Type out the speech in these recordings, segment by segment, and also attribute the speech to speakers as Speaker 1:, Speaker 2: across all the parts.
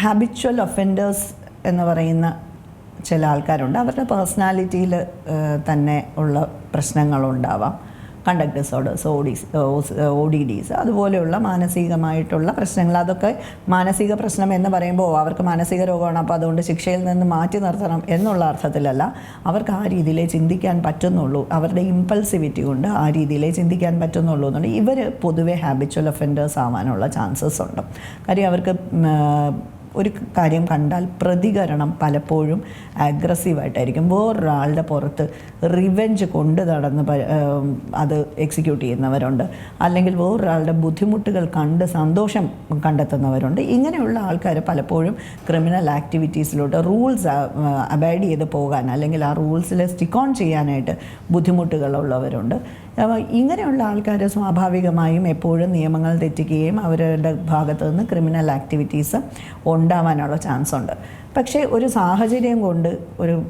Speaker 1: Habitual offenders എന്ന് പറയുന്ന ചില ആൾക്കാരുണ്ട്. അവരുടെ പേഴ്സണാലിറ്റിയിൽ തന്നെ ഉള്ള പ്രശ്നങ്ങളുണ്ടാവാം. Conduct disorders ODs O D Ds അതുപോലെയുള്ള മാനസികമായിട്ടുള്ള പ്രശ്നങ്ങൾ. അതൊക്കെ മാനസിക പ്രശ്നം എന്ന് പറയുമ്പോൾ അവർക്ക് മാനസിക രോഗമാണ് അപ്പോൾ അതുകൊണ്ട് ശിക്ഷയിൽ നിന്ന് മാറ്റി നിർത്തണം എന്നുള്ള അർത്ഥത്തിലല്ല. അവർക്ക് ആ രീതിയിലേ ചിന്തിക്കാൻ പറ്റുന്നുള്ളൂ. അവരുടെ ഇമ്പൾസിവിറ്റി കൊണ്ട് ആ രീതിയിലേ ചിന്തിക്കാൻ പറ്റുന്നുള്ളൂ എന്നുണ്ട്. ഇവർ പൊതുവെ ഹാബിച്വൽ ഒഫൻഡേഴ്സ് ആവാനുള്ള ചാൻസസ് ഉണ്ട്. കാര്യം അവർക്ക് ഒരു കാര്യം കണ്ടാൽ പ്രതികരണം പലപ്പോഴും അഗ്രസീവായിട്ടായിരിക്കും വേറൊരാളുടെ പുറത്ത് റിവെഞ്ച് കൊണ്ട് നടന്ന് അത് എക്സിക്യൂട്ട് ചെയ്യുന്നവരുണ്ട്. അല്ലെങ്കിൽ വേറൊരാളുടെ ബുദ്ധിമുട്ടുകൾ കണ്ട് സന്തോഷം കണ്ടെത്തുന്നവരുണ്ട്. ഇങ്ങനെയുള്ള ആൾക്കാർ പലപ്പോഴും ക്രിമിനൽ ആക്ടിവിറ്റീസിലോട്ട് റൂൾസ് അബൈഡ് ചെയ്ത് പോകാൻ അല്ലെങ്കിൽ ആ റൂൾസിൽ സ്റ്റിക്ക് ഓൺ ചെയ്യാനായിട്ട് ബുദ്ധിമുട്ടുകളുള്ളവരുണ്ട്. ഇങ്ങനെയുള്ള ആൾക്കാർ സ്വാഭാവികമായും എപ്പോഴും നിയമങ്ങൾ തെറ്റിക്കുകയും അവരുടെ ഭാഗത്തു നിന്ന് ക്രിമിനൽ ആക്ടിവിറ്റീസ് ഉണ്ടാവാനുള്ള ചാൻസ് ഉണ്ട്. പക്ഷേ ഒരു സാഹചര്യം കൊണ്ട് ഒരു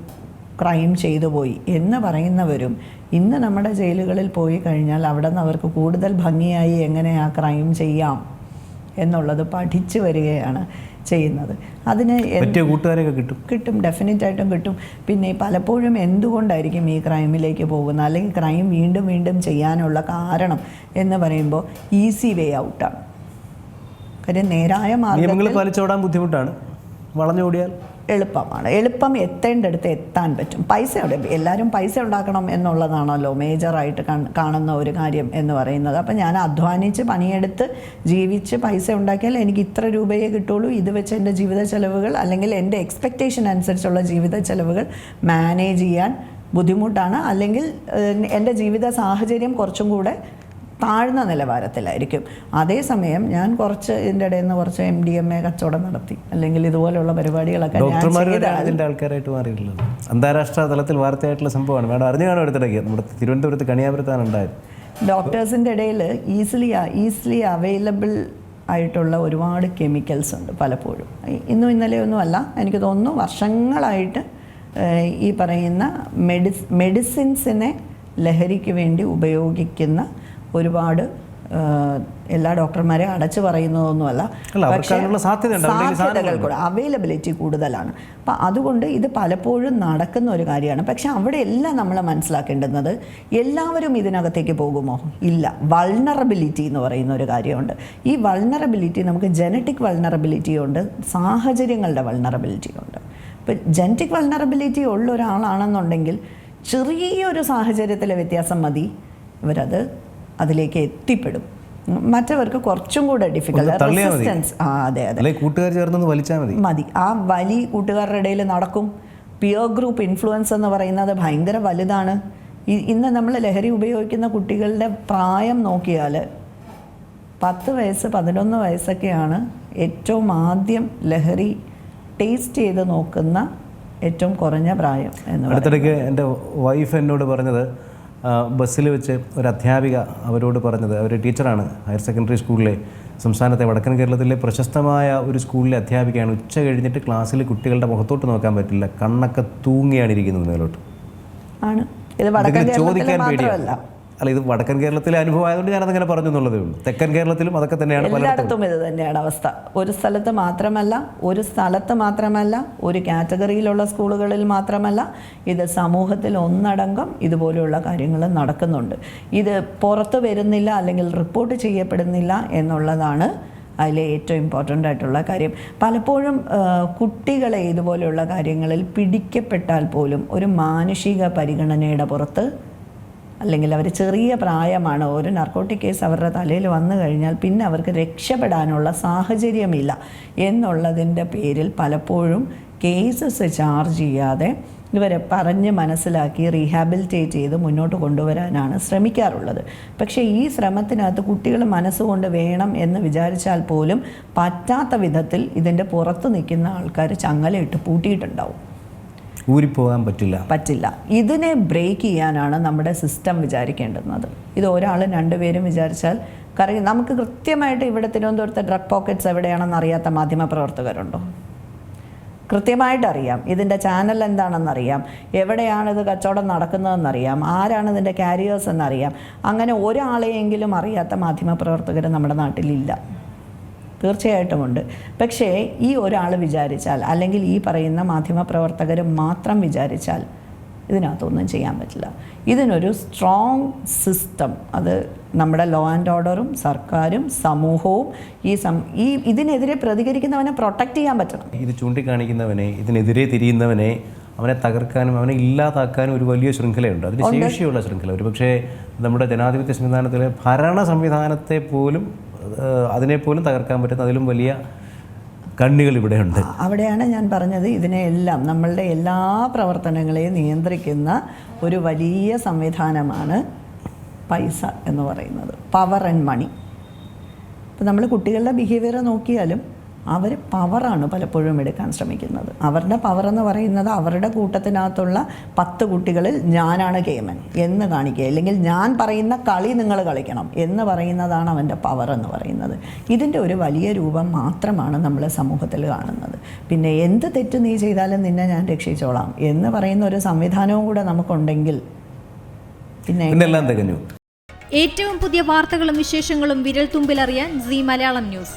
Speaker 1: ക്രൈം ചെയ്തു പോയി എന്ന് പറയുന്നവരും ഇന്ന് നമ്മുടെ ജയിലുകളിൽ പോയി കഴിഞ്ഞാൽ അവിടെ നിന്ന് അവർക്ക് കൂടുതൽ ഭംഗിയായി എങ്ങനെ ആ ക്രൈം ചെയ്യാം എന്നുള്ളത് പഠിച്ചു വരികയാണ് ചെയ്യുന്നത്. അതിന്
Speaker 2: കൂട്ടുകാരെയൊക്കെ കിട്ടും.
Speaker 1: കിട്ടും ഡെഫിനറ്റ് ആയിട്ടും കിട്ടും. പിന്നെ പലപ്പോഴും എന്തുകൊണ്ടായിരിക്കും ഈ ക്രൈമിലേക്ക് പോകുന്നത്? അല്ലെങ്കിൽ ക്രൈം വീണ്ടും വീണ്ടും ചെയ്യാനുള്ള കാരണം എന്ന് പറയുമ്പോൾ ഈസി വേ ഔട്ടാണ്. കാര്യം നേരായ മാർഗങ്ങൾ
Speaker 2: പാലിച്ചോടാൻ ബുദ്ധിമുട്ടാണ്. വളഞ്ഞോടിയാൽ
Speaker 1: എളുപ്പമാണ്. എളുപ്പം എത്തേണ്ടടുത്ത് എത്താൻ പറ്റും. പൈസ എല്ലാവരും പൈസ ഉണ്ടാക്കണം എന്നുള്ളതാണല്ലോ മേജറായിട്ട് കാണുന്ന ഒരു കാര്യം എന്ന് പറയുന്നത്. അപ്പം ഞാൻ അധ്വാനിച്ച് പണിയെടുത്ത് ജീവിച്ച് പൈസ ഉണ്ടാക്കിയാൽ എനിക്ക് ഇത്ര രൂപയെ കിട്ടുള്ളൂ. ഇത് വെച്ച് എന്റെ ജീവിത ചെലവുകൾ അല്ലെങ്കിൽ എന്റെ എക്സ്പെക്റ്റേഷൻ അനുസരിച്ചുള്ള ജീവിത ചെലവുകൾ മാനേജ് ചെയ്യാൻ ബുദ്ധിമുട്ടാണ്. അല്ലെങ്കിൽ എന്റെ ജീവിത സാഹചര്യം കുറച്ചും കൂടെ താഴ്ന്ന നിലവാരത്തിലായിരിക്കും. അതേസമയം ഞാൻ കുറച്ച് ഇതിന്റെ ഇടയിൽ നിന്ന് കുറച്ച് എം ഡി എം എ കച്ചവടം നടത്തി. അല്ലെങ്കിൽ ഇതുപോലെയുള്ള പരിപാടികളൊക്കെ
Speaker 2: ഡോക്ടർമാരുടെ ആൾക്കാരായിട്ട് മാറിയിട്ടുള്ളത് അന്താരാഷ്ട്ര തലത്തിൽ വാർത്തയായിട്ടുള്ള സംഭവമാണ്. മാഡം അറിഞ്ഞു കാണും എടുത്തിടയ്ക്ക് നമ്മുടെ തിരുവനന്തപുരത്ത് കണിയാപുരത്താണ് ഉണ്ടായത്.
Speaker 1: ഡോക്ടേഴ്സിന്റെ ഇടയിൽ ഈസിലി ഈസിലി അവൈലബിൾ ആയിട്ടുള്ള ഒരുപാട് കെമിക്കൽസ് ഉണ്ട് പലപ്പോഴും. ഇന്നും ഇന്നലെയൊന്നും അല്ല. എനിക്ക് തോന്നുന്നു വർഷങ്ങളായിട്ട് ഈ പറയുന്ന മെഡിസ് മെഡിസിൻസിനെ ലഹരിക്ക് വേണ്ടി ഉപയോഗിക്കുന്ന ഒരുപാട് എല്ലാ ഡോക്ടർമാരെ അടച്ചു പറയുന്നതൊന്നുമല്ല.
Speaker 2: പക്ഷേ
Speaker 1: സാധ്യതകൾ കൂടെ അവൈലബിലിറ്റി കൂടുതലാണ്. അപ്പം അതുകൊണ്ട് ഇത് പലപ്പോഴും നടക്കുന്ന ഒരു കാര്യമാണ്. പക്ഷെ അവിടെ എല്ലാം നമ്മൾ മനസ്സിലാക്കേണ്ടുന്നത്. എല്ലാവരും ഇതിനകത്തേക്ക് പോകുമോ? ഇല്ല. വൾണറബിലിറ്റി എന്ന് പറയുന്ന ഒരു കാര്യമുണ്ട്. ഈ വൾണറബിലിറ്റി നമുക്ക് ജനറ്റിക് വൾണറബിലിറ്റി ഉണ്ട് സാഹചര്യങ്ങളുടെ വൾണറബിലിറ്റി ഉണ്ട്. ഇപ്പം ജനറ്റിക് വൾണറബിലിറ്റി ഉള്ള ഒരാളാണെന്നുണ്ടെങ്കിൽ ചെറിയൊരു സാഹചര്യത്തിലെ വ്യത്യാസം മതി. ഇവരത് അതിലേക്ക് എത്തിപ്പെടും. മറ്റവർക്ക് കുറച്ചും കൂടെ ഡിഫിക്കൽട്ട്. റെസിസ്റ്റൻസ് ആ അതെ
Speaker 2: കൂട്ടുകാർ വലിച്ചാൽ മതി.
Speaker 1: മതി. ആ വലി കൂട്ടുകാരുടെ ഇടയിൽ നടക്കും. പിയർ ഗ്രൂപ്പ് ഇൻഫ്ലുവൻസ് എന്ന് പറയുന്നത് ഭയങ്കര വലുതാണ്. ഇന്ന് നമ്മൾ ലഹരി ഉപയോഗിക്കുന്ന കുട്ടികളുടെ പ്രായം നോക്കിയാൽ പത്ത് വയസ്സ് പതിനൊന്ന് വയസ്സൊക്കെയാണ് ഏറ്റവും ആദ്യം ലഹരി ടേസ്റ്റ് ചെയ്ത് നോക്കുന്ന ഏറ്റവും കുറഞ്ഞ പ്രായം എന്ന്
Speaker 2: അടുത്തിടയ്ക്ക് എന്റെ വൈഫ് എന്നോട് പറഞ്ഞത് ബസ്സിൽ വെച്ച് ഒരു അധ്യാപിക അവരോട് പറഞ്ഞത് അവർ ടീച്ചറാണ് ഹയർ സെക്കൻഡറി സ്കൂളിലെ സംസ്ഥാനത്തെ വടക്കൻ കേരളത്തിലെ പ്രശസ്തമായ ഒരു സ്കൂളിലെ അധ്യാപികയാണ്. ഉച്ച കഴിഞ്ഞിട്ട് ക്ലാസ്സിൽ കുട്ടികളുടെ മുഖത്തോട്ട് നോക്കാൻ പറ്റില്ല കണ്ണൊക്കെ തൂങ്ങിയാണ് ഇരിക്കുന്നത് മേലോട്ട്.
Speaker 1: ആണ്. ഇത് വടക്കൻ കേരളത്തിൽ മാത്രമല്ല.
Speaker 2: അല്ല ഇത് വടക്കൻ കേരളത്തിലെ അനുഭവം ആയതുകൊണ്ട് ഞാനതങ്ങനെ പറഞ്ഞു എന്നുള്ളതേ ഉള്ളൂ. തെക്കൻ കേരളത്തിലും അതൊക്കെ തന്നെയാണ് പലയിടത്തും.
Speaker 1: ഇത് തന്നെയാണ് അവസ്ഥ. ഒരു സ്ഥലത്ത് മാത്രമല്ല ഒരു സ്ഥലത്ത് മാത്രമല്ല ഒരു കാറ്റഗറിയിലുള്ള സ്കൂളുകളിൽ മാത്രമല്ല ഇത് സമൂഹത്തിൽ ഒന്നടങ്കം ഇതുപോലെയുള്ള കാര്യങ്ങൾ നടക്കുന്നുണ്ട്. ഇത് പുറത്ത് വരുന്നില്ല അല്ലെങ്കിൽ റിപ്പോർട്ട് ചെയ്യപ്പെടുന്നില്ല എന്നുള്ളതാണ് അതിലെ ഏറ്റവും ഇമ്പോർട്ടന്റ് ആയിട്ടുള്ള കാര്യം. പലപ്പോഴും കുട്ടികളെ ഇതുപോലെയുള്ള കാര്യങ്ങളിൽ പിടിക്കപ്പെട്ടാൽ പോലും ഒരു മാനുഷിക പരിഗണനയുടെ പുറത്ത് അല്ലെങ്കിൽ അവർ ചെറിയ പ്രായമാണ് ഒരു നർക്കോട്ടിക് കേസ് അവരുടെ തലയിൽ വന്നു കഴിഞ്ഞാൽ പിന്നെ അവർക്ക് രക്ഷപ്പെടാനുള്ള സാഹചര്യമില്ല എന്നുള്ളതിന്റെ പേരിൽ പലപ്പോഴും കേസസ് ചാർജ് ചെയ്യാതെ ഇവരെ പറഞ്ഞ് മനസ്സിലാക്കി റീഹാബിലിറ്റേറ്റ് ചെയ്ത് മുന്നോട്ട് കൊണ്ടുവരാനാണ് ശ്രമിക്കാറുള്ളത്. പക്ഷേ ഈ ശ്രമത്തിനകത്ത് കുട്ടികൾ മനസ്സുകൊണ്ട് വേണം എന്ന് വിചാരിച്ചാൽ പോലും പറ്റാത്ത വിധത്തിൽ ഇതിന്റെ പുറത്ത് നിൽക്കുന്ന ആൾക്കാർ ചങ്ങലയിട്ട് പൂട്ടിയിട്ടുണ്ടാവും.
Speaker 2: ഊരിപ്പോകാൻ പറ്റില്ല.
Speaker 1: പറ്റില്ല. ഇതിനെ ബ്രേക്ക് ചെയ്യാനാണ് നമ്മുടെ സിസ്റ്റം വിചാരിക്കേണ്ടുന്നത്. ഇത് ഒരാളും രണ്ടുപേരും വിചാരിച്ചാൽ കാരണം നമുക്ക് കൃത്യമായിട്ട് ഇവിടെ തിരുവനന്തപുരത്തെ ഡ്രഗ് പോക്കറ്റ്സ് എവിടെയാണെന്ന് അറിയാത്ത മാധ്യമ പ്രവർത്തകരുണ്ടോ? കൃത്യമായിട്ട് അറിയാം. ഇതിന്റെ ചാനൽ എന്താണെന്നറിയാം എവിടെയാണ് ഇത് കച്ചവടം നടക്കുന്നതെന്നറിയാം ആരാണ് ഇതിന്റെ കാരിയേഴ്സ് എന്നറിയാം. അങ്ങനെ ഒരാളെയെങ്കിലും അറിയാത്ത മാധ്യമപ്രവർത്തകർ നമ്മുടെ നാട്ടിലില്ല. തീർച്ചയായിട്ടും ഉണ്ട് പക്ഷേ ഈ ഒരാൾ വിചാരിച്ചാൽ അല്ലെങ്കിൽ ഈ പറയുന്ന മാധ്യമപ്രവർത്തകർ മാത്രം വിചാരിച്ചാൽ ഇതിനകത്തൊന്നും ചെയ്യാൻ പറ്റില്ല. ഇതിനൊരു സ്ട്രോങ് സിസ്റ്റം അത് നമ്മുടെ ലോ ആൻഡ് ഓർഡറും സർക്കാരും സമൂഹവും ഈ സം ഈ ഇതിനെതിരെ പ്രതികരിക്കുന്നവനെ പ്രൊട്ടക്റ്റ് ചെയ്യാൻ പറ്റണം.
Speaker 2: ഇത് ചൂണ്ടിക്കാണിക്കുന്നവനെ ഇതിനെതിരെ തിരിയുന്നവനെ അവനെ തകർക്കാനും അവനെ ഇല്ലാതാക്കാനും ഒരു വലിയ ശൃംഖലയുണ്ട്. അതിന് ശേഷിയുള്ള ശൃംഖല. ഒരു പക്ഷേ നമ്മുടെ ജനാധിപത്യ സംവിധാനത്തിലെ ഭരണ സംവിധാനത്തെ പോലും അതിനെപ്പോലും തകർക്കാൻ പറ്റുന്ന അതിലും വലിയ കണ്ണികൾ ഇവിടെ ഉണ്ട്
Speaker 1: അവിടെയാണ് ഞാൻ പറഞ്ഞത് ഇതിനെയെല്ലാം നമ്മളുടെ എല്ലാ പ്രവർത്തനങ്ങളെയും നിയന്ത്രിക്കുന്ന ഒരു വലിയ സംവിധാനമാണ് പൈസ എന്ന് പറയുന്നത്. Power and money. ഇപ്പം നമ്മൾ കുട്ടികളുടെ ബിഹേവിയർ നോക്കിയാലും അവർ പവറാണ് പലപ്പോഴും എടുക്കാൻ ശ്രമിക്കുന്നത്. അവരുടെ പവർ എന്ന് പറയുന്നത് അവരുടെ കൂട്ടത്തിനകത്തുള്ള പത്ത് കുട്ടികളിൽ ഞാനാണ് കേമൻ എന്ന് കാണിക്കുക. അല്ലെങ്കിൽ ഞാൻ പറയുന്ന കളി നിങ്ങൾ കളിക്കണം എന്ന് പറയുന്നതാണ് അവന്റെ പവർ എന്ന് പറയുന്നത്. ഇതിന്റെ ഒരു വലിയ രൂപം മാത്രമാണ് നമ്മൾ സമൂഹത്തിൽ കാണുന്നത്. പിന്നെ എന്ത് തെറ്റ് നീ ചെയ്താലും നിന്നെ ഞാൻ രക്ഷിച്ചോളാം എന്ന് പറയുന്ന ഒരു സംവിധാനവും കൂടെ നമുക്കുണ്ടെങ്കിൽ പിന്നെ
Speaker 3: ഏറ്റവും പുതിയ വാർത്തകളും വിശേഷങ്ങളും വിരൽ തുമ്പിലറിയാൻ സി മലയാളം ന്യൂസ്.